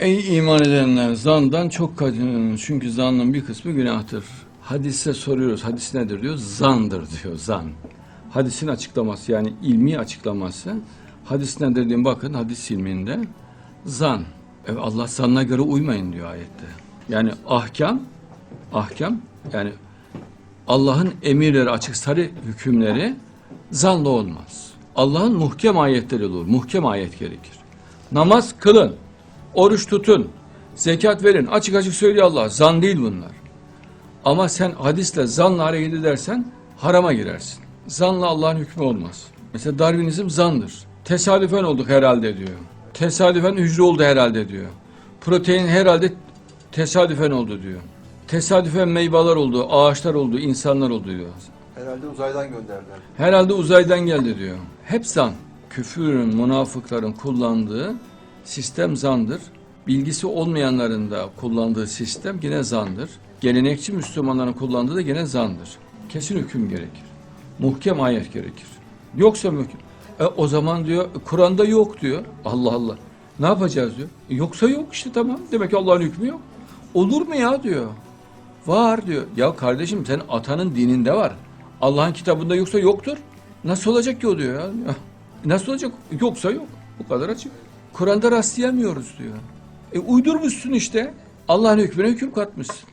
Ey iman edenler zandan çok kaçının çünkü zannın bir kısmı günahtır. Hadise soruyoruz hadis nedir diyor zandır diyor zan. Hadisin açıklaması yani ilmi açıklaması. Hadis nedir diyeyim bakın hadis ilminde zan. Evet, Allah zanna göre uymayın diyor ayette. Yani ahkam ahkam yani Allah'ın emirleri açık sarı hükümleri zanla olmaz. Allah'ın muhkem ayetleri olur. Muhkem ayet gerekir. Namaz kılın. Oruç tutun. Zekat verin. Açık açık söylüyor Allah. Zan değil bunlar. Ama sen hadisle zanla hareket edersen harama girersin. Zanla Allah'ın hükmü olmaz. Mesela Darwinizm zandır. Tesadüfen olduk herhalde diyor. Tesadüfen hücre oldu herhalde diyor. Protein herhalde tesadüfen oldu diyor. Tesadüfen meyveler oldu, ağaçlar oldu, insanlar oldu diyor. Herhalde uzaydan gönderdiler. Herhalde uzaydan geldi diyor. Hep zan. Küfürün, münafıkların kullandığı sistem zandır. Bilgisi olmayanların da kullandığı sistem yine zandır. Gelenekçi Müslümanların kullandığı da yine zandır. Kesin hüküm gerekir. Muhkem ayet gerekir. Yoksa muhkem. E, o zaman diyor Kur'an'da yok diyor. Allah Allah. Ne yapacağız diyor. E, yoksa yok işte tamam. Demek ki Allah'ın hükmü yok. Olur mu ya diyor. Var diyor. Ya kardeşim sen atanın dininde var. Allah'ın kitabında yoksa yoktur. Nasıl olacak ki o diyor. Ya, Nasıl olacak? Yoksa yok. Bu kadar açık. Kur'an'da rastlayamıyoruz diyor. E uydurmuşsun işte. Allah'ın hükmüne hüküm katmışsın.